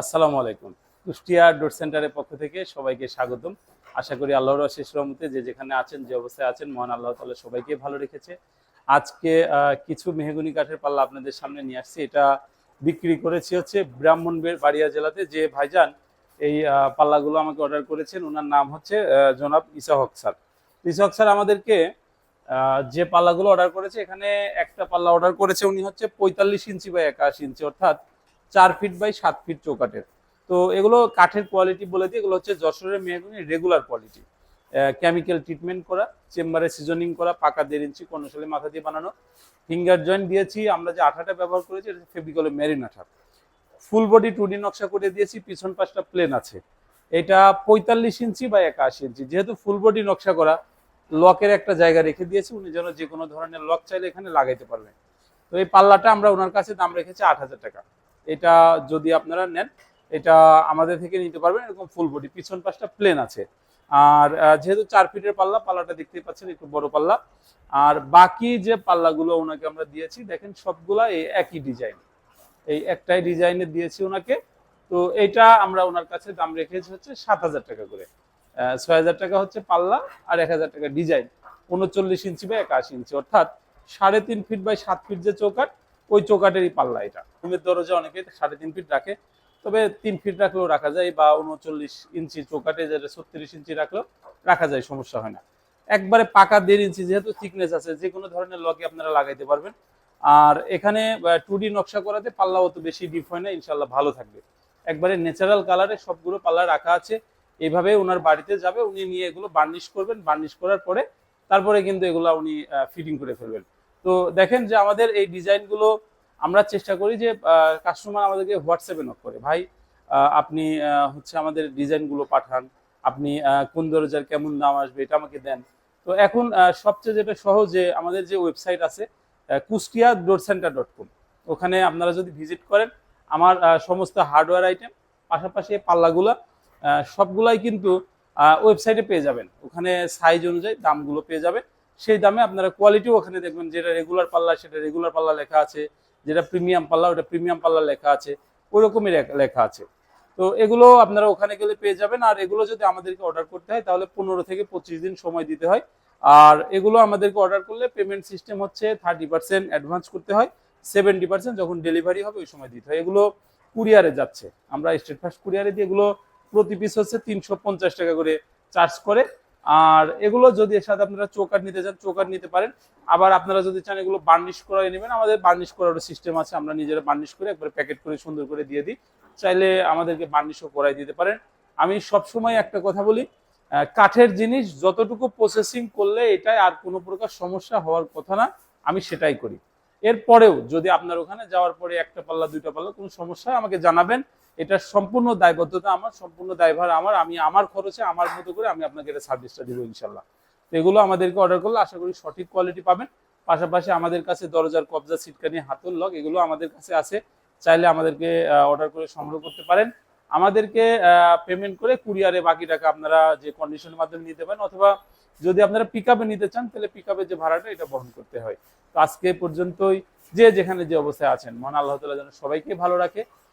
আসসালামু আলাইকুম। কুষ্টিয়া ডোর সেন্টারের পক্ষ থেকে সবাইকে স্বাগতম। আশা করি আল্লাহর শেষ রহমতে যে যেখানে আছেন, যে অবস্থায় আছেন, মহান আল্লাহ তাআলা সবাইকে ভালো রেখেছে। আজকে কিছু মেহগুনি কাঠের পাল্লা আপনাদের সামনে নিয়ে আসছি। এটা বিক্রি করেছি হচ্ছে ব্রাহ্মণবের বাড়িয়া জেলাতে। যে ভাইজান এই পাল্লাগুলো আমাকে অর্ডার করেছেন ওনার নাম হচ্ছে জনাব ইসা হক স্যার। ইসা হক স্যার আমাদেরকে যে পাল্লাগুলো অর্ডার করেছে, এখানে একটা পাল্লা অর্ডার করেছে, উনি হচ্ছে পঁয়তাল্লিশ ইঞ্চি বা একাশি ইঞ্চি, অর্থাৎ চার ফিট বাই সাত ফিট চৌকাঠের। তো এগুলো কাঠের কোয়ালিটি বলে দিই, এগুলো হচ্ছে যশোরের মেহগুনি রেগুলার কোয়ালিটি কেমিক্যাল ট্রিটমেন্ট করা, চেম্বারে সিজনিং করা, পাকা দেড় ইঞ্চি কর্ণশালী মাথা দিয়ে বানানো। ফিঙ্গার জয়েন্ট দিয়েছি, আমরা যে আঠাটা ব্যবহার করেছি, এটা ফেবিকলের মেরিন আঠা। ফুল বডি টু ডি নকশা করে দিয়েছি, পিছন পাশটা প্লেন আছে। এটা পঁয়তাল্লিশ ইঞ্চি বা একাশি ইঞ্চি যেহেতু ফুল বডি নকশা করা, লকের একটা জায়গা রেখে দিয়েছি, উনি যেন যে কোনো ধরনের লক চাইলে এখানে লাগাইতে পারবেন। তো এই পাল্লাটা আমরা ওনার কাছে দাম রেখেছি আট হাজার টাকা। এটা যদি আপনারা নেন, এটা আমাদের থেকে নিতে পারবেন এরকম ফুল বডি পিছন পাশটা প্লেন আছে। আর যেহেতু চার ফিটের পাল্লা, পাল্লাটা দেখতেই পাচ্ছেন, একটু বড় পাল্লা। আর বাকি যে পাল্লাগুলো ওনাকে আমরা দিয়েছি, দেখেন সবগুলা এই একই ডিজাইন এই একটাই ডিজাইনে দিয়েছি ওনাকে। তো এটা আমরা ওনার কাছে দাম রেখেছি হচ্ছে সাত হাজার টাকা করে। ছয় হাজার টাকা হচ্ছে পাল্লা আর এক হাজার টাকা ডিজাইন উনচল্লিশ ইঞ্চি বা একাশি ইঞ্চি। অর্থাৎ সাড়ে তিন ফিট বাই সাত ফিট যে চৌকাট ওই চৌকাটেরই পাল্লা এটা। রুমের দরজা অনেকে সাড়ে তিন ফিট রাখে, তবে তিন ফিট রাখলেও রাখা যায় বা উনচল্লিশ ইঞ্চি চৌকাটে যেটা ছত্রিশ ইঞ্চি রাখলেও রাখা যায়, সমস্যা হয় না। একবারে পাকা দেড় ইঞ্চি যেহেতু থিকনেস আছে, যে কোনো ধরনের লকে আপনারা লাগাইতে পারবেন। আর এখানে টু নকশা করাতে পাল্লা অত বেশি ডিপ হয় না ইনশাল্লাহ ভালো থাকবে। একবারে ন্যাচারাল কালারে সবগুলো পাল্লা রাখা আছে। এইভাবে ওনার বাড়িতে যাবে, উনি নিয়ে এগুলো বার্নিশ করবেন। বার্নিশ করার পরে, তারপরে কিন্তু এগুলো উনি ফিটিং করে ফেলবেন। তো দেখেন যে আমাদের এই ডিজাইনগুলো আমরা চেষ্টা করি যে কাস্টমার আমাদেরকে হোয়াটসঅ্যাপে নক করে। ভাই আপনি হচ্ছে আমাদের ডিজাইনগুলো পাঠান, আপনি কোন দরজার কেমন দাম আসবে এটা আমাকে দেন। তো এখন সবচেয়ে যেটা সহজে আমাদের যে ওয়েবসাইট আছে Kushtia dot center dot com. ওখানে আপনারা যদি ভিজিট করেন, আমার সমস্ত হার্ডওয়্যার আইটেম পাশাপাশি পাল্লাগুলা সবগুলাই কিন্তু ওয়েবসাইটে পেয়ে যাবেন। ওখানে সাইজ অনুযায়ী দামগুলো পেয়ে যাবেন। সেই দামে আপনারা কোয়ালিটিও ওখানে দেখবেন, যেটা রেগুলার পাল্লা, সেটা রেগুলার পাল্লা লেখা আছে, যেটা প্রিমিয়াম পাল্লা, ওটা প্রিমিয়াম পাল্লা লেখা আছে ওরকমই লেখা- লেখা আছে। তো এগুলো আপনারা ওখানে গেলে পেয়ে যাবেন, আর এগুলো যদি আমাদেরকে অর্ডার করতে হয়, তাহলে পনেরো থেকে পঁচিশ দিন সময় দিতে হয়। আর এগুলো আমাদেরকে অর্ডার করলে পেমেন্ট সিস্টেম হচ্ছে থার্টি পার্সেন্ট অ্যাডভান্স করতে হয় সেভেন্টি পার্সেন্ট যখন ডেলিভারি হবে, ওই সময় দিতে হয়। এগুলো কুরিয়ারে যাচ্ছে। আমরা স্টেট ফার্স্ট কুরিয়ারে দিয়ে এগুলো প্রতি পিস হচ্ছে তিনশো পঞ্চাশ টাকা করে চার্জ করে। আর এগুলো যদি এর সাথে আপনারা চৌকাট নিতে চান চৌকাট নিতে পারেন। আবার আপনারা যদি চান এগুলো বার্নিশ করে নেবেন, আমাদের বার্নিশ করার সিস্টেম আছে, আমরা নিজেরা বার্নিশ করে একবার প্যাকেট করে সুন্দর করে দিয়ে দিই। চাইলে আমাদেরকে বার্নিশও করাই দিতে পারেন। আমি সবসময় একটা কথা বলি কাঠের জিনিস যতটুকু প্রসেসিং করলে এটাই আর কোনো প্রকার সমস্যা হওয়ার কথা না, আমি সেটাই করি। এরপরেও যদি আপনার ওখানে যাওয়ার পরে একটা পাল্লা, দুইটা পাল্লা কোনো সমস্যা আমাকে জানাবেন। এটা সম্পূর্ণ দায়বদ্ধতা আমার, সম্পূর্ণ দায়ভার আমার, আমি আমার খরচে, আমার মতো করে আমি আপনাকে এটা সার্ভিসটা দিব ইনশাল্লাহ। তো এগুলো আমাদেরকে অর্ডার করলে আশা করি সঠিক কোয়ালিটি পাবেন। পাশাপাশি আমাদের কাছে দরজার কবজা সিটকানি হাতল লক এগুলো আমাদের কাছে আছে। চাইলে আমাদেরকে অর্ডার করে সংগ্রহ করতে পারেন। আমাদেরকে পেমেন্ট করে কুরিয়ারে বাকি টাকা আপনারা যে কন্ডিশনের মাধ্যমে নিতে পারেন অথবা যদি আপনারা পিক নিতে চান, তাহলে পিক যে ভাড়াটা, এটা বহন করতে হয়। তো আজকে পর্যন্তই। যে যেখানে যে অবস্থায় আছেন, মহান আল্লাহ তালা যেন সবাইকে ভালো রাখে।